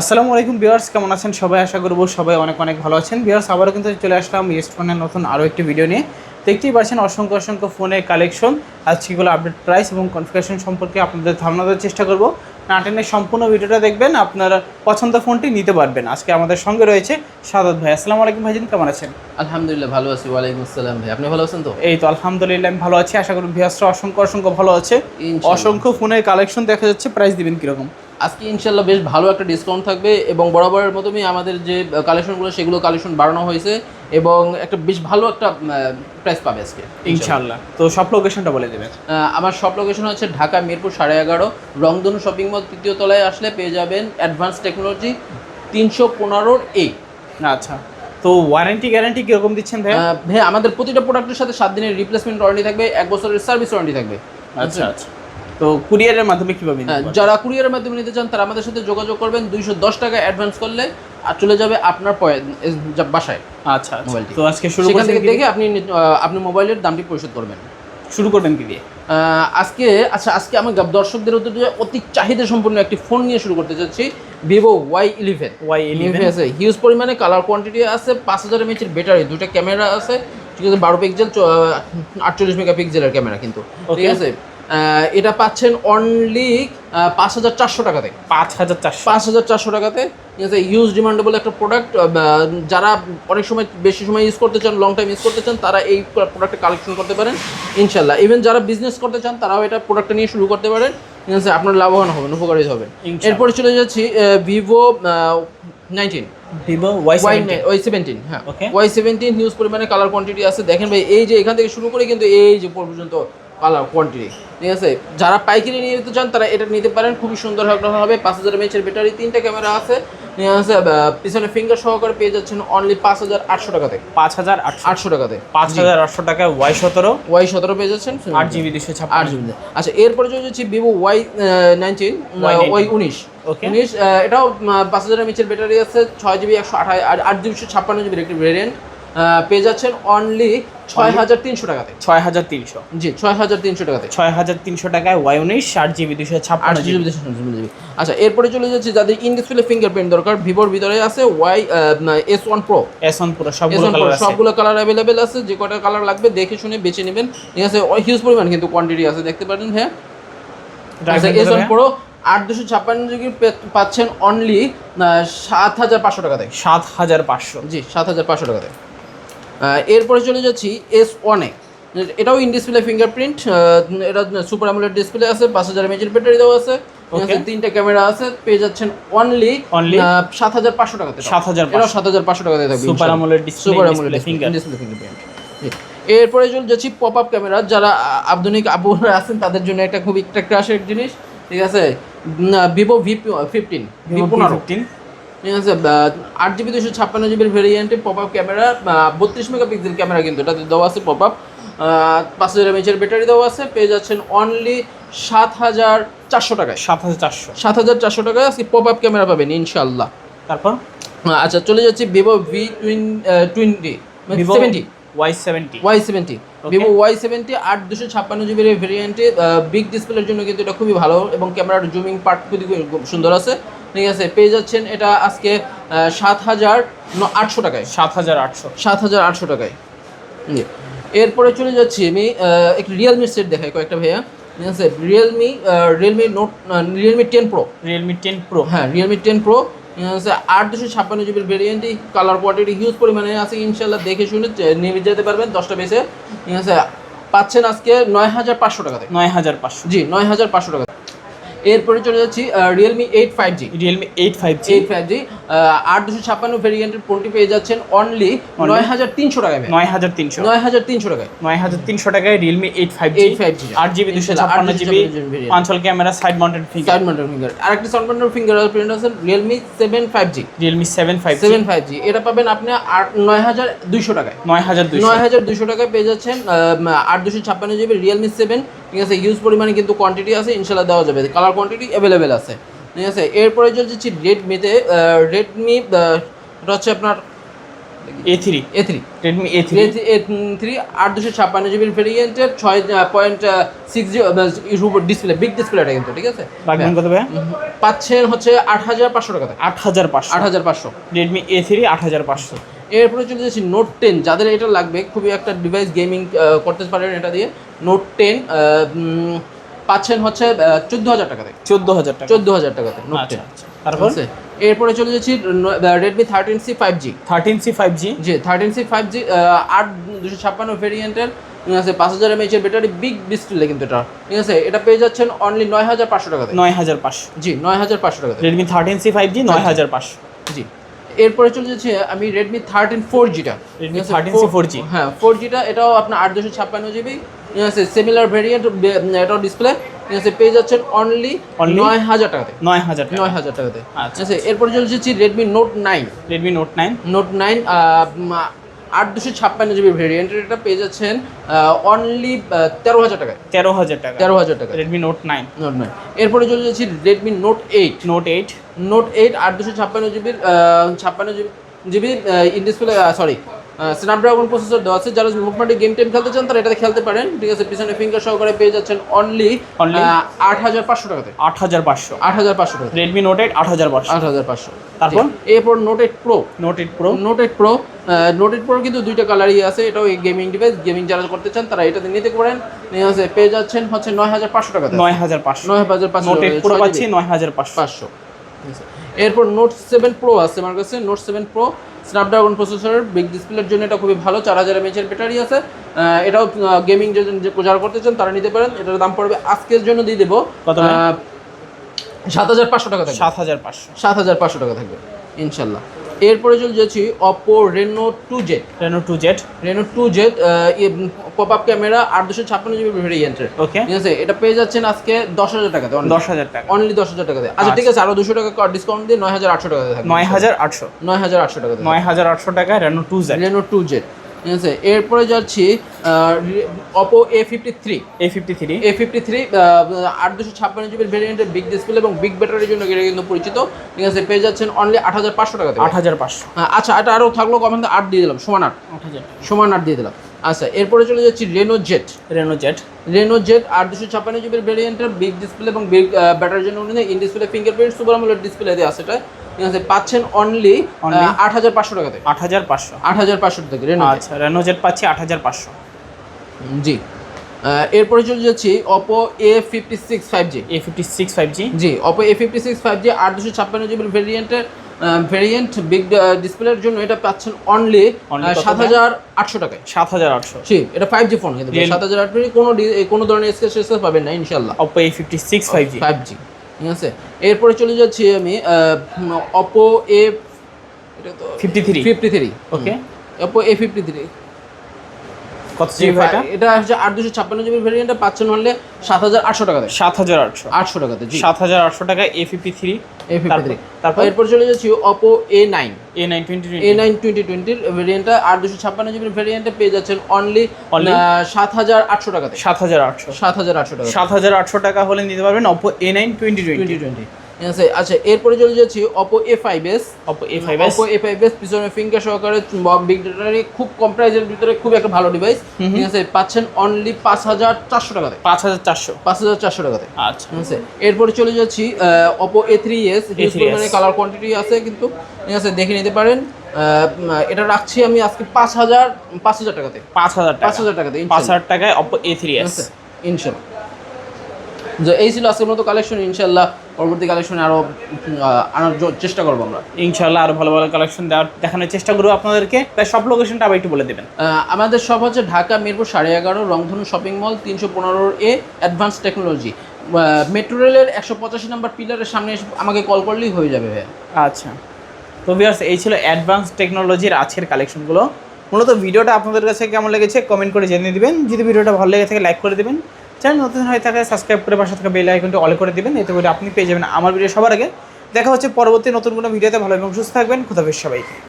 আসসালামু আলাইকুম বিয়ার্স কেমন আছেন সবাই? আশা করব সবাই অনেক অনেক ভালো আছেন। বিয়ার্স আবারও কিন্তু চলে আসলাম ইয়েস্ট ফোনের নতুন আরও একটি ভিডিও নিয়ে। দেখতেই পাচ্ছেন অসংখ্য অসংখ্য ফোনের কালেকশন আজকেগুলো আপডেট প্রাইস এবং কনফিগারেশন সম্পর্কে আপনাদের ধারণা দেওয়ার চেষ্টা করব। নাটেনের সম্পূর্ণ ভিডিওটা দেখবেন আপনারা পছন্দ ফোনটি নিতে পারবেন। আজকে আমাদের সঙ্গে রয়েছে সাদত ভাই। আসসালামু আলাইকুম ভাইজিন কেমন আছেন? আলহামদুলিল্লাহ ভালো আছি। ওয়ালাইকুম আসসালাম ভাই। আপনি ভালো আছেন তো? এই তো আলহামদুলিল্লাহ আমি ভালো আছি। আশা করি ভিয়াসরা অসংখ্য অসংখ্য ভালো আছে। অসংখ্য ফোনের কালেকশন দেখা যাচ্ছে। প্রাইস দিবেন কীরকম? আজকে ইনশাল্লাহ বেশ ভালো একটা ডিসকাউন্ট থাকবে এবং বরাবরের মতনই আমাদের যে কালেকশনগুলো সেগুলো কালেকশন বাড়ানো হয়েছে এবং একটা বেশ ভালো একটা প্রাইস পাবে আজকে ইনশাল্লাহ। তো সব লোকেশনটা বলে দেবেন। আমার সব লোকেশন হচ্ছে ঢাকা মিরপুর সাড়ে এগারো। রংধনু শপিং মল তৃতীয় তলায় আসলে পেয়ে যাবেন অ্যাডভান্স টেকনোলজি তিনশো পনেরোর এই আচ্ছা। তো ওয়ারেন্টি গ্যারান্টি কীরকম দিচ্ছেন ভাই ভাই আমাদের প্রতিটা প্রোডাক্টের সাথে সাত দিনের রিপ্লেসমেন্ট ওয়ারেন্টি থাকবে এক বছরের সার্ভিস ওয়ারেন্টি থাকবে। আচ্ছা আচ্ছা। তো কুরিয়ারের মাধ্যমে কীভাবে হ্যাঁ? যারা কুরিয়ারের মাধ্যমে নিতে চান তারা আমাদের সাথে যোগাযোগ করবেন। দুইশো দশ টাকা অ্যাডভান্স করলে চলে যাবে আপনার বাসায়। আচ্ছা আচ্ছা। মোবাইলটি। তো আজকে শুরু সেখান থেকে দেখে আপনি আপনি মোবাইলের দামটি পরিশোধ করবেন। শুরু করবেন কি দিয়ে? আজকে আচ্ছা আজকে আমি দর্শকদের অতি চাহিদা সম্পূর্ণ একটি ফোন নিয়ে শুরু করতে চাচ্ছি ভিভো ওয়াই ইলেভেন Y11 আছে হিউজ পরিমাণে কালার কোয়ান্টিটি আছে পাঁচ হাজার এমএচের ব্যাটারি দুটো ক্যামেরা আছে। ঠিক আছে বারো পিক্সেল আটচল্লিশ মেগাপিক্সেলের ক্যামেরা কিন্তু। ঠিক আছে? এটা পাচ্ছেন অনলি পাঁচ হাজার চারশো টাকাতে। পাঁচ হাজার চারশো। পাঁচ হাজার চারশো টাকাতে। ঠিক আছে ইউজ ডিমান্ডেবল একটা প্রোডাক্ট যারা অনেক সময় বেশি সময় ইউজ করতে চান লং টাইম ইউজ করতে চান তারা এই প্রোডাক্টটা কালেকশন করতে পারেন ইনশাল্লাহ ইভেন যারা বিজনেস করতে চান তারাও এটা প্রোডাক্টটা নিয়ে শুরু করতে পারেন। ঠিক আছে আপনার লাভবান হবেন উপকারিত হবেন। এরপরে চলে যাচ্ছি Vivo nineteen Vivo Y Y seventeen হ্যাঁ. ওয়াই সেভেন্টিন হিউজ পরিমাণে কালার কোয়ান্টিটি আছে। দেখেন ভাই এই যে এখান থেকে শুরু করে কিন্তু এই যে পর্যন্ত কালার কোয়ান্টিটি ঠিক আছে? যারা পাইকারি নিয়ে নিতে চান তারা এটা নিতে পারেন। খুবই সুন্দর হবে। পাঁচ হাজার এমএচের ব্যাটারি তিনটা ক্যামেরা আছে। ঠিক আছে? পিছনে ফিঙ্গার সহকারে পেয়ে যাচ্ছেন অনলি পাঁচ হাজার আটশো টাকাতে। পাঁচ হাজার আটশো। টাকাতে। পাঁচ হাজার আটশো টাকায় ওয়াই সতেরো। ওয়াই সতেরো পেয়ে যাচ্ছেন। আট জিবি দুশো আট ছাপ্পান্ন জিবি আচ্ছা এরপরে চলে যাচ্ছি Vivo Y nineteen Y19 Y উনিশ. উনিশ এটাও পাঁচ হাজার এমএচের ব্যাটারি আছে। ছয় জিবি একশো আঠাশ আট জিবি ছাপ্পান্ন জিবির একটি ভেরিয়েন্ট পেয়ে যাচ্ছেন অনলি ছয় হাজার তিনশো টাকাতে। ছয় হাজার তিনশো। জি ছয় হাজার তিনশো টাকাতে। ছয় হাজার তিনশো টাকায় ওয়াই উনিশ আট জিবি দুশো ছাপ্পান্ন জিবি। জিবি আচ্ছা এরপরে চলে যাচ্ছে যাদের ইন ডিসপ্লে ফিঙ্গারপ্রিন্ট দরকার ভিভোর ভিতরে আছে Y S one pro S one পুরো সবগুলো কালার সবগুলো কালার অ্যাভেলেবেল আছে যে কটা কালার লাগবে দেখে শুনে বেছে নেবেন। ঠিক আছে হিউজ পরিমাণ কিন্তু কোয়ান্টিটি আছে দেখতে পারেন হ্যাঁ। এস ওয়ান প্রো আট দুশো ছাপ্পান্ন জিবি পাচ্ছেন অনলি সাত হাজার পাঁচশো টাকাতে। সাত হাজার পাঁচশো। জি সাত হাজার পাঁচশো টাকাতে। এরপরে চলে যাচ্ছি এস ওয়ানে এটাও ইন ডিসপ্লে ফিঙ্গারপ্রিন্ট এটা সুপার অ্যামুলেট ডিসপ্লে আছে পাঁচ হাজার এমএচের ব্যাটারি দেওয়া আছে। তিনটা ক্যামেরা আছে পেয়ে যাচ্ছেন অনলি Only? সাত হাজার পাঁচশো টাকাতে 7,500 এটাও সাত হাজার পাঁচশো টাকাতে থাকবে AMOLED display, super AMOLED display fingerprint এরপরে চলে যাচ্ছি পপ আপ ক্যামেরা যারা আধুনিক আবহাওয়া আছেন তাদের জন্য একটা খুব একটা ক্রাশের জিনিস। ঠিক আছে ভিভো ভি ফিফটিন ভি পনেরো ফিফটিন ঠিক আছে আট জিবি দুশো ছাপ্পান্ন জিবির ভেরিয়েন্টে পপ আপ ক্যামেরা বত্রিশ মেগাপিক্সেল ক্যামেরা কিন্তু এটাতে দেওয়া আছে পপ আপ পাঁচ হাজার এমএচের ব্যাটারি দেওয়া আছে পেয়ে যাচ্ছেন অনলি সাত হাজার চারশো টাকায়। সাত হাজার চারশো। সাত হাজার চারশো টাকায় আজকে পপ আপ ক্যামেরা পাবেন ইনশাল্লাহ তারপর? আচ্ছা চলে যাচ্ছি Vivo V twin twenty seventy Y seventy Y seventy Vivo Y seventy আট দুশো ছাপ্পান্ন জিবির ভেরিয়েন্টে বিগ ডিসপ্লের জন্য কিন্তু এটা খুবই ভালো এবং ক্যামেরার জুমিং পার্ট খুবই খুব সুন্দর আছে। ঠিক আছে পেয়ে যাচ্ছেন এটা আজকে সাত হাজার আটশো টাকায়। সাত হাজার আটশো। সাত হাজার আটশো টাকায়। জি। এরপরে চলে যাচ্ছি আমি একটি রিয়েলমি সেট দেখাই কয়েকটা ভাইয়া। ঠিক আছে Realme Realme note Realme ten pro Realme ten pro হ্যাঁ রিয়েলমি টেন প্রো আট দুশো ছাপ্পান্ন জিবির ভেরিয়েন্টই কালার কোয়ালিটি হিউজ পরিমাণে আছে ইনশাল্লাহ দেখে শুনে নিয়ে যেতে পারবেন দশটা বেসে ঠিক আছে পাচ্ছেন আজকে নয় হাজার পাঁচশো টাকাতে নয় হাজার পাঁচশো। জি নয় হাজার পাঁচশো টাকা। এরপরে চলে যাচ্ছি Realme eight five G Realme eight five G eight five G আট দুশো ছাপ্পান্ন ভেরিয়েন্টের ফোনটি পেয়ে যাচ্ছেন অনলি নয় হাজার তিনশো টাকায়। নয় হাজার তিনশো। নয় হাজার তিনশো টাকায়। নয় হাজার তিনশো টাকায় রিয়েলমি এইট ফাইভ জি 85G আট জিবি দুশো ছাপ্পান্ন GB পাঁচল camera side mounted finger side mounted finger আরেকটি সাইড মাউন্টেড ফিঙ্গার প্রিন্ট আছে Realme seven five G Realme seven five seven five G এটা পাবেন আপনি আট নয় হাজার দুইশো টাকায়। নয় হাজার নয় হাজার দুশো টাকায় পেয়ে যাচ্ছেন আট দুশো ছাপ্পান্ন জিবি রিয়েলমি সেভেন ঠিক আছে হিউজ পরিমাণে কিন্তু কোয়ান্টিটি আছে ইনশাল্লাহ দেওয়া যাবে। কালার কোয়ান্টিটি অ্যাভেলেবেল আছে। ঠিক আছে এরপরে চলছে রেডমিতে রেডমি হচ্ছে আপনার A three A three Redmi A three A three আট দুশো ছাপ্পান্ন জিবির ভেরিয়েন্টের ছয় পয়েন্ট সিক্স ডিসপ্লে বিগ ডিসপ্লেটা কিন্তু ঠিক আছে? পাচ্ছেন হচ্ছে আট হাজার পাঁচশো টাকাতে আট হাজার পাঁচশো আট হাজার পাঁচশো। রেডমি এ থ্রি আট হাজার পাঁচশো। এরপরে চলে যাচ্ছি নোট টেন যাদের এটা লাগবে খুবই একটা ডিভাইস গেমিং করতে পারেন এটা দিয়ে। নোট টেন পাচ্ছেন হচ্ছে চোদ্দ হাজার টাকাতে। চোদ্দ হাজার টাকা। চোদ্দ হাজার টাকাতে নোট আচ্ছা টেন আচ্ছা। তারপর? এরপরে চলে যাচ্ছি Redmi thirteen C five G thirteen C five G G thirteen C five G আট দুশো ছাপ্পান্ন ভেরিয়েন্টের ঠিক আছে পাঁচ হাজার এমএইচের ব্যাটারি বিগ ডিসপ্লে কিন্তু এটা। ঠিক আছে এটা পেয়ে যাচ্ছেন অনলি নয় হাজার পাঁচশো টাকাতে। নয় হাজার পাঁচশো। জি নয় হাজার পাঁচশো টাকাতে। Redmi thirteen C five G নয় হাজার পাঁচশো। জি। এরপরে চলে যাচ্ছে আমি রেডমি থার্টিন ফোর জিটা রেডমি থার্টিন ফোর জি হ্যাঁ ফোর জিটা এটাও আপনার আট দুশো ছাপ্পান্ন জিবি আছে? সিমিলার ভেরিয়েন্ট এটাও ডিসপ্লে আছে? পেয়ে যাচ্ছেন অনলি নয় হাজার টাকাতে। নয় হাজার নয় হাজার টাকাতে। আচ্ছা। এরপরে চলে যাচ্ছি Redmi note nine Redmi note nine note nine আট দুশো ছাপ্পান্ন জিবি ভেরিয়েন্টের এটা পেয়ে যাচ্ছেন অনলি তেরো হাজার টাকায়। তেরো হাজার টাকা। তেরো হাজার টাকা Redmi note nine note nine এরপরে চলে যাচ্ছি Redmi note eight note eight note eight আট দুশো ছাপ্পান্ন জিবির ছাপ্পান্ন GB GB in display sorry Snapdragon processor দেওয়া আছে যারা মুভমেন্টে গেম টেম খেলতে চান তারা এটাতে খেলতে পারেন। ঠিক আছে পিছনে ফিঙ্গার সহকারে পেয়ে যাচ্ছেন অনলি? আট হাজার পাঁচশো টাকাতে। আট হাজার পাঁচশো। আট হাজার পাঁচশো টাকা রেডমি নোট এইট আট হাজার পাঁচশো। আট হাজার পাঁচশো। তারপর? এরপর note eight pro note eight pro note eight pro note eight pro কিন্তু দুইটা কালারই আছে এটাও গেমিং ডিভাইস গেমিং যারা করতে চান তারা এটাতে নিতে পারেন। নিয়ে আছে পেয়ে যাচ্ছেন হচ্ছে নয় হাজার পাঁচশো টাকা নয় হাজার পাঁচশো নয় হাজার পাঁচশো নোট এইট প্রো পাচ্ছি নয় হাজার পাঁচশো। পাঁচশো এরপর নোট সেভেন প্রো আছে আমার কাছে note seven pro Snapdragon processor big ডিসপ্লের জন্য এটা খুবই ভালো চার হাজার এমএচের ব্যাটারি আছে। এটাও গেমিং যে যারা করতে চান তারা নিতে পারেন। এটার দাম পড়বে আজকের জন্য দিয়ে দেবো। সাত হাজার পাঁচশো টাকা থাকবে। সাত হাজার পাঁচশো। সাত হাজার পাঁচশো টাকা থাকবে ইনশাল্লাহ। এরপরে চলে যাচ্ছি Oppo Reno two Z Reno two Z Reno two Z pop up camera আট দুশো ছাপ্পান্ন জিবি ভেরিয়েন্টের ওকে ঠিক আছে এটা পেয়ে যাচ্ছেন আজকে দশ হাজার টাকাতে। দশ হাজার টাকা। অনলি দশ হাজার টাকাতে। আচ্ছা ঠিক আছে আরও দুশো টাকা ডিসকাউন্ট দিয়ে নয় হাজার আটশো টাকাতে থাকবে। নয় হাজার আটশো। নয় হাজার আটশো টাকা নয় হাজার আটশো টাকা Reno two Z Reno two Z ঠিক আছে? এরপরে যাচ্ছি Oppo A fifty three A fifty three A fifty three আট দুশো ছাপ্পান্ন জিবির ভেরিয়েন্টের বিগ ডিসপ্লে এবং বিগ ব্যাটারির জন্য এটা কিন্তু পরিচিত। ঠিক আছে? পেয়ে যাচ্ছেন অনলি আট হাজার পাঁচশো টাকা আট হাজার পাঁচশো। আচ্ছা এটা আরও থাকল কমেন্ট আট দিয়ে দিলাম সমান আট। আট হাজার সমান আট দিয়ে দিলাম। আচ্ছা এরপরে চলে যাচ্ছি Reno Z Reno Z Reno Z আট দুশো ছাপ্পান্ন জিবির ভেরিয়েন্টের বিগ ডিসপ্লে এবং বিগ ব্যাটারির জন্য ইন ডিসপ্লে ফিঙ্গারপ্রিন্ট সুপার আমলের ডিসপ্লে দিয়ে আছে এটা। ঠিক আছে পাচ্ছেন অনলি আট হাজার পাঁচশো টাকাতে আট হাজার পাঁচশো? আট হাজার পাঁচশো টাকা রেনো আচ্ছা রেনো জেড পাচ্ছি আট হাজার পাঁচশো। জি। এরপরে চলে যাচ্ছি Oppo A fifty six five G A fifty six five G G Oppo A fifty six five G আট দুশো ছাপ্পান্ন জিবির ভেরিয়েন্টের ভেরিয়েন্ট বিগ ডিসপ্লের জন্য এটা পাচ্ছেন অনলি সাত হাজার আটশো টাকায়। সাত হাজার আটশো। জি এটা ফাইভ জি ফোন সাত হাজার আটশো কোনো কোনো ধরনের স্কেচ পাবেন না ইনশাল্লাহ Oppo A fifty six five G five G ঠিক আছে? এরপরে চলে যাচ্ছি আমি অপো এ এটা তো fifty three fifty three okay Oppo A fifty three কত জিবি এটা? এটা হচ্ছে আট দুশো ছাপ্পান্ন জিবির ভেরিয়েন্টটা পাচ্ছেন হলে সাত হাজার আটশো টাকাতে। সাত হাজার আটশো। আটশো টাকাতে সাত হাজার আটশো টাকা A fifty three A fifty three তারপর এরপর চলে যাচ্ছি Oppo A nine A nine twenty A nine twenty টোয়েন্টির ভেরিয়েন্টটা আট দুশো ছাপ্পান্ন জিবির ভেরিয়েন্টে পেয়ে যাচ্ছেন অনলি সাত হাজার আটশো টাকাতে। সাত হাজার আটশো। সাত হাজার আটশো টাকা সাত হাজার আটশো টাকা হলে নিতে পারবেন Oppo A nine twenty twenty twenty আছে আচ্ছা এরপরে চলে যাচ্ছি Oppo A five S Oppo A five S Oppo A five S পিছনে ফিঙ্গার সহকারে বিগ ডেটারি খুব কম প্রাইসের ভিতরে খুব একটা ভালো ডিভাইস ঠিক আছে পাচ্ছেন অনলি পাঁচ হাজার চারশো টাকাতে পাঁচ হাজার চারশো। পাঁচ হাজার চারশো টাকাতে আচ্ছা। ঠিক আছে এরপরে চলে যাচ্ছি Oppo A three S A3s মানে কালার কোয়ান্টিটি আছে কিন্তু ঠিক আছে দেখে নিতে পারেন। আহ, এটা রাখছি আমি আজকে পাঁচ হাজার পাঁচ হাজার টাকাতে পাঁচ হাজার টাকা। পাঁচ হাজার টাকাতে পাঁচ হাজার টাকায় অপো এ থ্রি এস ইনশাল্লাহ। যে এই ছিল আজকের মতো কালেকশন ইনশাল্লাহ পরবর্তী কালেকশনে আরও আনার চেষ্টা করব আমরা। ইনশাল্লাহ আরও ভালো ভালো কালেকশন দেওয়ার দেখানোর চেষ্টা করব আপনাদেরকে। তাই সব লোকেশনটা আবার একটু বলে দেবেন। আমাদের সব হচ্ছে ঢাকা মিরপুর সাড়ে এগারো রংধনু শপিং মল তিনশো পনেরো এ অ্যাডভান্স টেকনোলজি মেট্রো রেলের একশো পঁচাশি নাম্বার পিলারের সামনে আমাকে কল করলেই হয়ে যাবে আচ্ছা। তো ভিউয়ার্স এই ছিল অ্যাডভান্স টেকনোলজির আজকের কালেকশনগুলো মূলত ভিডিওটা আপনাদের কাছে কেমন লেগেছে কমেন্ট করে জেনে দিবেন। যদি ভিডিওটা ভালো লেগে থাকে লাইক করে দিবেন। চ্যানেল নতুন হয়ে থাকে সাবস্ক্রাইব করে পাশে থাকা বেল আইকনটি অল করে দিবেন, এতে করে আপনি পেয়ে যাবেন আমার ভিডিও সবার আগে। দেখা হচ্ছে পরবর্তী নতুন কোনো ভিডিওতে ভালো এবং সুস্থ থাকবেন খুদাফিজ সবাই